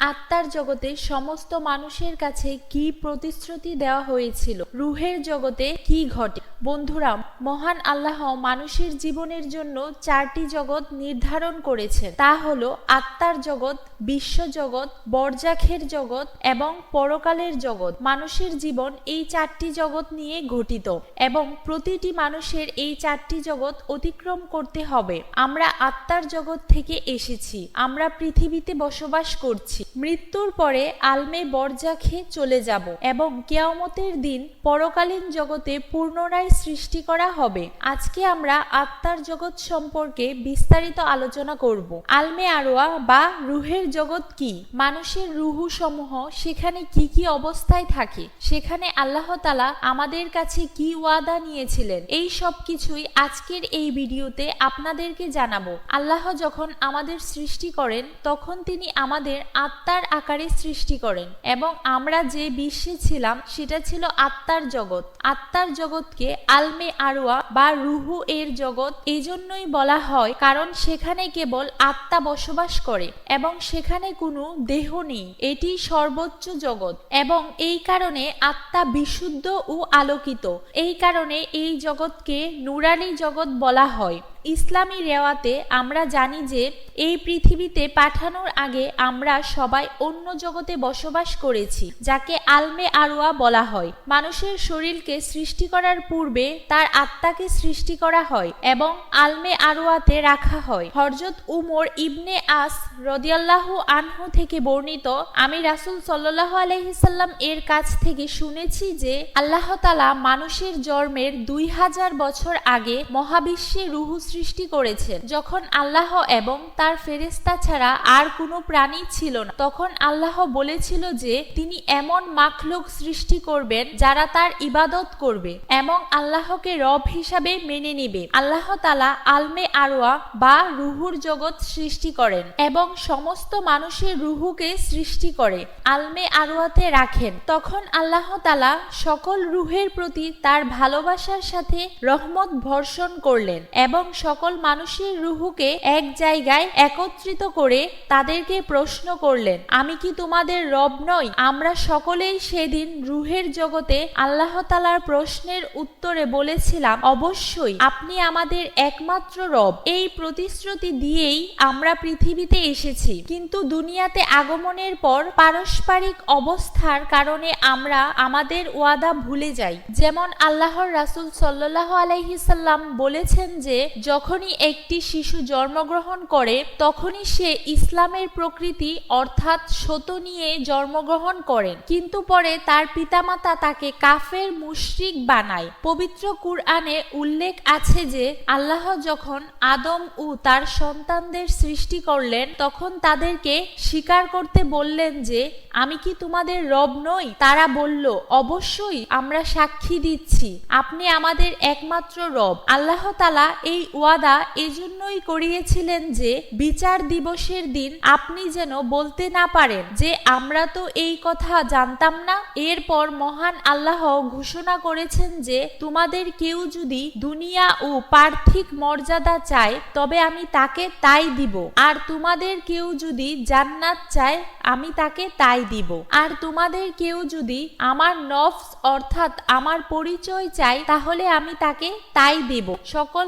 আত্মার জগতে সমস্ত মানুষের কাছে কি প্রতিশ্রুতি দেওয়া হয়েছিল? রুহের জগতে কি ঘটে? বন্ধুরা, মহান আল্লাহ মানুষের জীবনের জন্য চারটি জগৎ নির্ধারণ করেছেন। তা হলো আত্মার জগৎ, বিশ্ব জগৎ, বরজাখের জগৎ এবং পরকালের জগৎ। মানুষের জীবন এই চারটি জগৎ নিয়ে গঠিত এবং প্রতিটি মানুষের এই চারটি জগৎ অতিক্রম করতে হবে। আমরা আত্মার জগৎ থেকে এসেছি, আমরা পৃথিবীতে বসবাস করছি। মৃত্যুর পরে আলমে বরজাখে চলে যাব এবং কেয়ামতের দিন পরকালীন জগতে পুনরায় সৃষ্টি করা হবে। আজকে আমরা আত্মার জগৎ সম্পর্কে বিস্তারিত আলোচনা করব। আলমে আরোয়া বা রুহের জগৎ কি? মানুষের রুহু সমূহ সেখানে কি কি অবস্থায় থাকে? সেখানে আল্লাহ তালা আমাদের কাছে কি ওয়াদা নিয়েছিলেন? এই সব কিছুই আজকের এই ভিডিওতে আপনাদেরকে জানাব। আল্লাহ যখন আমাদের সৃষ্টি করেন, তখন তিনি আমাদের আত্মার আকারে সৃষ্টি করেন এবং আমরা যে বিশ্বে ছিলাম, সেটা ছিল আত্মার জগৎ। আত্মার জগৎকে আলমে আরোয়া বা রুহু এর জগৎ এই জন্যই বলা হয় কারণ সেখানে কেবল আত্মা বসবাস করে এবং সেখানে কোনো দেহ নেই। এটি সর্বোচ্চ জগৎ এবং এই কারণে আত্মা বিশুদ্ধ ও আলোকিত। এই কারণে এই জগৎকে নুরানি জগৎ বলা হয়। ইসলামী রেওয়াতে আমরা জানি যে এই পৃথিবীতে পাঠানোর আগে আমরা সবাই অন্য জগতে বসবাস করেছি, যাকে আলমে আরোয়া বলা হয়। মানুষের শরীরকে সৃষ্টি করার পূর্বে তার আত্মাকে সৃষ্টি করা হয় এবং আলমে আরোয়াতে রাখা হয়। হরজত উমর ইবনে আস রদিয়াল্লাহু আনহু থেকে বর্ণিত, আমি রাসুল সাল্লাহ আলহিসাল্লাম এর কাছ থেকে শুনেছি যে আল্লাহতালা মানুষের জন্মের দুই হাজার বছর আগে মহাবিশ্বে রুহু সৃষ্টি করেছেন। যখন আল্লাহ এবং তার ফেরেস্তা ছাড়া আর কোনো প্রাণী ছিল না, তখন আল্লাহ বলেছিল যে তিনি এমন মাখলুক সৃষ্টি করবেন যারা তার ইবাদত করবে এবং আল্লাহকে রব হিসাবে মেনে নিবে। আল্লাহ তালা আলমে আরোয়া বা রুহুর জগৎ সৃষ্টি করেন এবং সমস্ত মানুষের রুহুকে সৃষ্টি করে আলমে আরোয়াতে রাখেন। তখন আল্লাহ তালা সকল রুহের প্রতি তার ভালোবাসার সাথে রহমত ভর্ষণ করলেন এবং সকল মানুষের রুহুকে এক জায়গায় একত্রিত করে তাদেরকে প্রশ্ন করলেন, আমি কি তোমাদের রব নই? আমরা সকলেই সেদিন রুহের জগতে আল্লাহ তালার প্রশ্নের উত্তরে বলেছিলাম, অবশ্যই আপনি আমাদের একমাত্র রব। এই প্রতিশ্রুতি দিয়েই আমরা পৃথিবীতে এসেছি। কিন্তু দুনিয়াতে আগমনের পর পারস্পরিক অবস্থার কারণে আমরা আমাদের ওয়াদা ভুলে যাই। যেমন আল্লাহর রাসুল সাল্লাহ আলাইহিসাল্লাম বলেছেন যে যখনই একটি শিশু জন্মগ্রহণ করে, তখনই সে ইসলামের প্রকৃতি অর্থাৎ সত নিয়ে জন্মগ্রহণ করেন কিন্তু পরে তার পিতামাতা তাকে কাফের মুশরিক বানায়। পবিত্র কুরআনে উল্লেখ আছে যে, আল্লাহ যখন আদম ও তার সন্তানদের সৃষ্টি করলেন, তখন তাদেরকে স্বীকার করতে বললেন যে, আমি কি তোমাদের রব নই? তারা বলল, অবশ্যই, আমরা সাক্ষী দিচ্ছি। আপনি আমাদের একমাত্র রব। আল্লাহ তালা এই ওয়াদা এজন্যই করিয়েছিলেন যে বিচার দিবসের দিন আপনি যেন বলতে না পারেন যে আমরা তো এই কথা জানতাম না। এরপর মহান আল্লাহ ঘোষণা করেছেন যে তোমাদের কেউ যদি দুনিয়া ও পার্থিক মর্যাদা চায়, তবে আমি তাকে তাই দিব। আর তোমাদের কেউ যদি জান্নাত চায়, আমি তাকে তাই দিব। আর তোমাদের কেউ যদি আমার নফস অর্থাৎ আমার পরিচয় চাই তাহলে আমি তাকে তাই দেব। সকল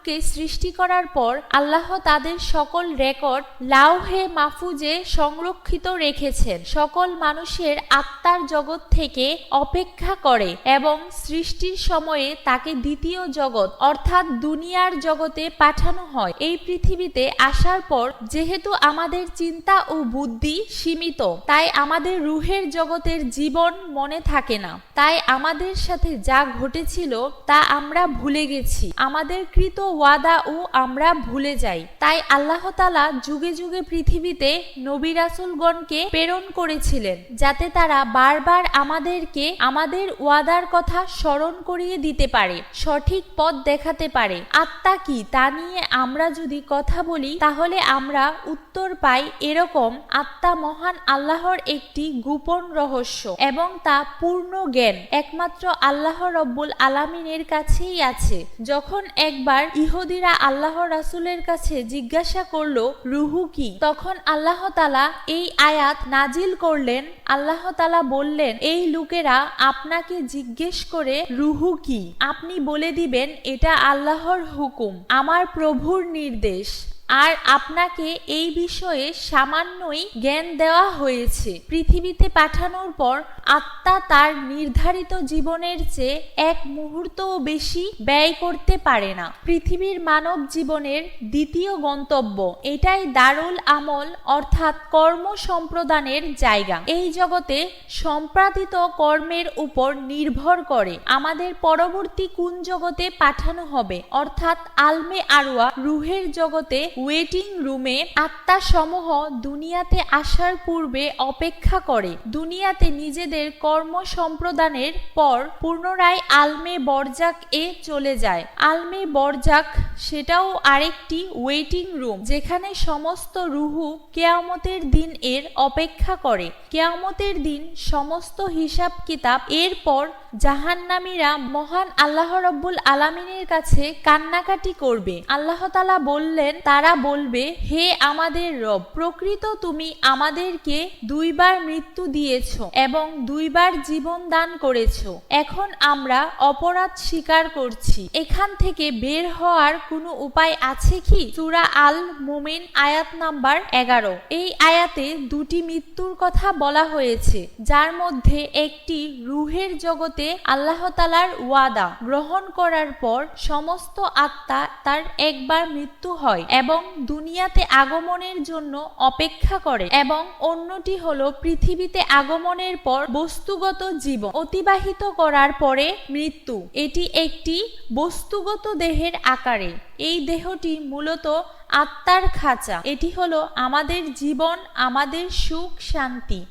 মাকলুককে সৃষ্টি করার পর আল্লাহ তাদের সকল রেকর্ড লাউহে মাহফুজে সংরক্ষিত রেখেছেন। সকল মানুষের আত্মার জগৎ থেকে অপেক্ষা করে এবং সৃষ্টির সময়ে তাকে দ্বিতীয় জগৎ অর্থাৎ দুনিয়ার জগতে পাঠানো হয়। এই পৃথিবীতে আসার পর যেহেতু আমাদের চিন্তা ও বুদ্ধি সীমিত, তাই আমাদের রুহের জগতের জীবন মনে থাকে না। তাই আমাদের সাথে যা ঘটেছিল তা আমরা ভুলে গেছি। আমাদের কৃত ওয়াদা ও আমরা ভুলে যাই। তাই আল্লাহ তালা যুগে যুগে পৃথিবীতে নবী রাসুলগণকে প্রেরণ করেছিলেন, যাতে তারা বারবার আমাদেরকে আমাদের ওয়াদার কথা স্মরণ করিয়ে দিতে পারে, সঠিক পথ দেখাতে পারে। আত্মা কি তা নিয়ে আমরা যদি কথা বলি, তাহলে আমরা উত্তর পাই এরকম আত্মা মহান আল্লাহর একটি গোপন রহস্য এবং তা পূর্ণ জ্ঞান। একমাত্র আল্লাহ রব্বুল আলামিনের কাছেই আছে। যখন একবার ইহুদিরা আল্লাহ রাসুলের কাছে জিজ্ঞাসা করল, রুহু কি? তখন আল্লাহ তালা এই আয়াত নাজিল করলেন। আল্লাহ তালা বললেন, এই লোকেরা আপনাকে জিজ্ঞেস করে, রুহু কি? আপনি বলে দিবেন, এটা আল্লাহর হুকুম, আমার প্রভুর নির্দেশ। আর আপনাকে এই বিষয়ে সামান্যই জ্ঞান দেওয়া হয়েছে। পৃথিবীতে পাঠানোর পর আত্মা তার নির্ধারিত জীবনের চেয়ে এক মুহূর্তও বেশি ব্যয় করতে পারে না। পৃথিবীর মানব জীবনের দ্বিতীয় গন্তব্য এটাই দারুল আমল অর্থাৎ কর্ম সম্প্রদানের জায়গা। এই জগতে সম্পাদিত কর্মের উপর নির্ভর করে আমাদের পরবর্তী কোন জগতে পাঠানো হবে। অর্থাৎ আলমে আরোয়া রুহের জগতে ওয়েটিং রুমে আত্মা সমূহ দুনিয়াতে আসার পূর্বে অপেক্ষা করে। দুনিয়াতে নিজেদের কর্ম সম্প্রদানের পর পুনরায় আলমে বরজাক এ চলে যায়। আলমে বরজাক, সেটাও আরেকটি ওয়েটিং রুম, যেখানে সমস্ত রুহু কেয়ামতের দিন এর অপেক্ষা করে। কেয়ামতের দিন সমস্ত হিসাব কিতাব এরপর জাহান্নামীরা মহান আল্লাহ রব্বুল আলামিনের কাছে কান্নাকাটি করবে। আল্লাহ তালা বললেন, তারা বলবে, হে আমাদের রব, প্রকৃত তুমি আমাদেরকে দুইবার মৃত্যু দিয়েছ এবং দুইবার জীবন দান করেছ। এখন আমরা অপরাধ স্বীকার করছি। এখান থেকে বের হওয়ার কোনো উপায় আছে কি? সুরা আল মুমিন আয়াত নাম্বার এগারো। এই আয়াতে দুটি মৃত্যুর কথা বলা হয়েছে, যার মধ্যে একটি রুহের জগতে আল্লাহ তালার ওয়াদা গ্রহণ করার পর সমস্ত আত্মা তার একবার মৃত্যু হয় এবং দুনিয়াতে আগমনের জন্য অপেক্ষা করে এবং অন্যটি হলো পৃথিবীতে আগমনের পর বস্তুগত জীবন অতিবাহিত করার পরে মৃত্যু। এটি একটি বস্তুগত দেহের আকারে। এই দেহটি মূলত আত্মার খাঁচা। এটি হলো আমাদের জীবন, আমাদের সুখ, শান্তি।